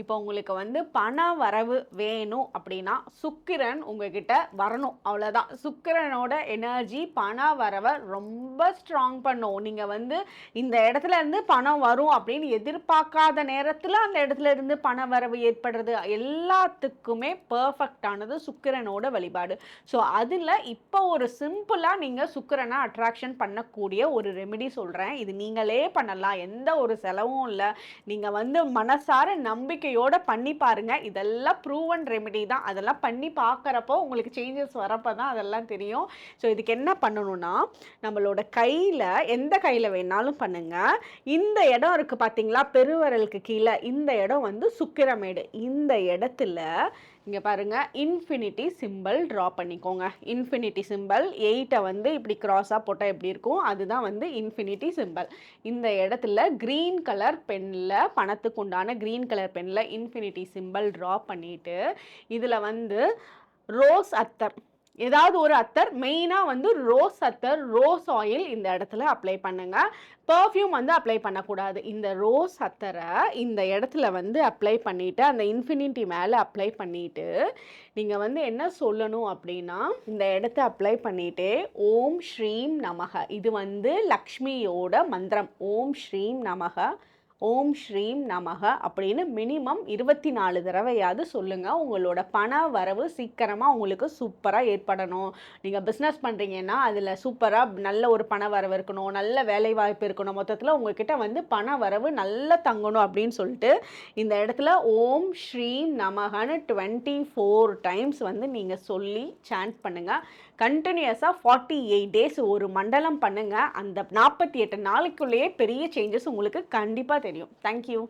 இப்போ உங்களுக்கு வந்து பண வரவு வேணும் அப்படின்னா சுக்கிரன் உங்ககிட்ட வரணும். அவ்வளோதான் சுக்கிரனோட எனர்ஜி பண வரவை ரொம்ப ஸ்ட்ராங் பண்ணும். நீங்கள் வந்து இந்த இடத்துல இருந்து பணம் வரும் அப்படின்னு எதிர்பார்க்காத நேரத்தில் அந்த இடத்துல இருந்து பண வரவு ஏற்படுறது எல்லாத்துக்குமே பர்ஃபெக்டானது சுக்கிரனோட வழிபாடு. ஸோ அதில் இப்போ ஒரு சிம்பிளாக நீங்கள் சுக்கிரனை அட்ராக்ஷன் பண்ணக்கூடிய ஒரு ரெமெடி சொல்கிறேன் இது நீங்களே பண்ணலாம். எந்த ஒரு செலவும் இல்லை. நீங்கள் வந்து மனசார நம்பிக்கை நம்பிக்கையோட பண்ணி பாருங்க. இதெல்லாம் ப்ரூவன் ரெமெடி தான். அதெல்லாம் பண்ணி பார்க்குறப்போ உங்களுக்கு சேஞ்சஸ் வரப்போ தான் அதெல்லாம் தெரியும். ஸோ இதுக்கு என்ன பண்ணணும்னா நம்மளோட கையில் எந்த கையில் வேணாலும் பண்ணுங்க. இந்த இடம் இருக்குது பார்த்தீங்களா பெருவரலுக்கு கீழே. இந்த இடம் வந்து சுக்கிரமேடு. இந்த இடத்துல இங்கே பாருங்கள் இன்ஃபினிட்டி சிம்பிள் ட்ரா பண்ணிக்கோங்க. இன்ஃபினிட்டி சிம்பிள் எயிட்டை வந்து இப்படி க்ராஸாக போட்டால் எப்படி இருக்கும்? அதுதான் வந்து இன்ஃபினிட்டி சிம்பிள் இந்த இடத்துல க்ரீன் கலர் பெனில் பணத்துக்கு உண்டான green colour pencil infinity symbol draw பண்ணிவிட்டு இதில் வந்து ரோஸ் அத்தர். ஏதாவது ஒரு அத்தர் மெயினாக வந்து ரோஸ் அத்தர் ரோஸ் ஆயில் இந்த இடத்துல அப்ளை பண்ணுங்கள் பர்ஃப்யூம் வந்து அப்ளை பண்ணக்கூடாது. இந்த ரோஸ் அத்தரை இந்த இடத்துல வந்து அப்ளை பண்ணிவிட்டு அந்த இன்ஃபினிட்டி மேலே அப்ளை பண்ணிவிட்டு நீங்கள் வந்து என்ன சொல்லணும் அப்படின்னா இந்த இடத்த அப்ளை பண்ணிவிட்டு ஓம் ஸ்ரீம் நமக. இது வந்து லக்ஷ்மியோட மந்திரம். ஓம் ஸ்ரீம் நமக. ஓம் ஸ்ரீம் நமக அப்படின்னு மினிமம் இருபத்தி நாலு தடவையாவது சொல்லுங்கள் உங்களோட பண வரவு சீக்கிரமாக உங்களுக்கு சூப்பராக ஏற்படணும். நீங்கள் பிஸ்னஸ் பண்ணுறீங்கன்னா அதில் சூப்பராக நல்ல ஒரு பண வரவு இருக்கணும். நல்ல வேலை வாய்ப்பு இருக்கணும். மொத்தத்தில் உங்ககிட்ட வந்து பண வரவு நல்லா தங்கணும் அப்படின்னு சொல்லிட்டு இந்த இடத்துல ஓம் ஸ்ரீம் நமகன்னு டுவெண்ட்டி ஃபோர் டைம்ஸ் வந்து நீங்கள் சொல்லி சாண்ட் பண்ணுங்கள் கண்டினியூஸாக ஃபார்ட்டி எயிட் டேஸ் ஒரு மண்டலம் பண்ணுங்கள் அந்த நாற்பத்தி எட்டு நாளைக்குள்ளேயே பெரிய சேஞ்சஸ் உங்களுக்கு கண்டிப்பாக தெரியும் தேங்க்யூ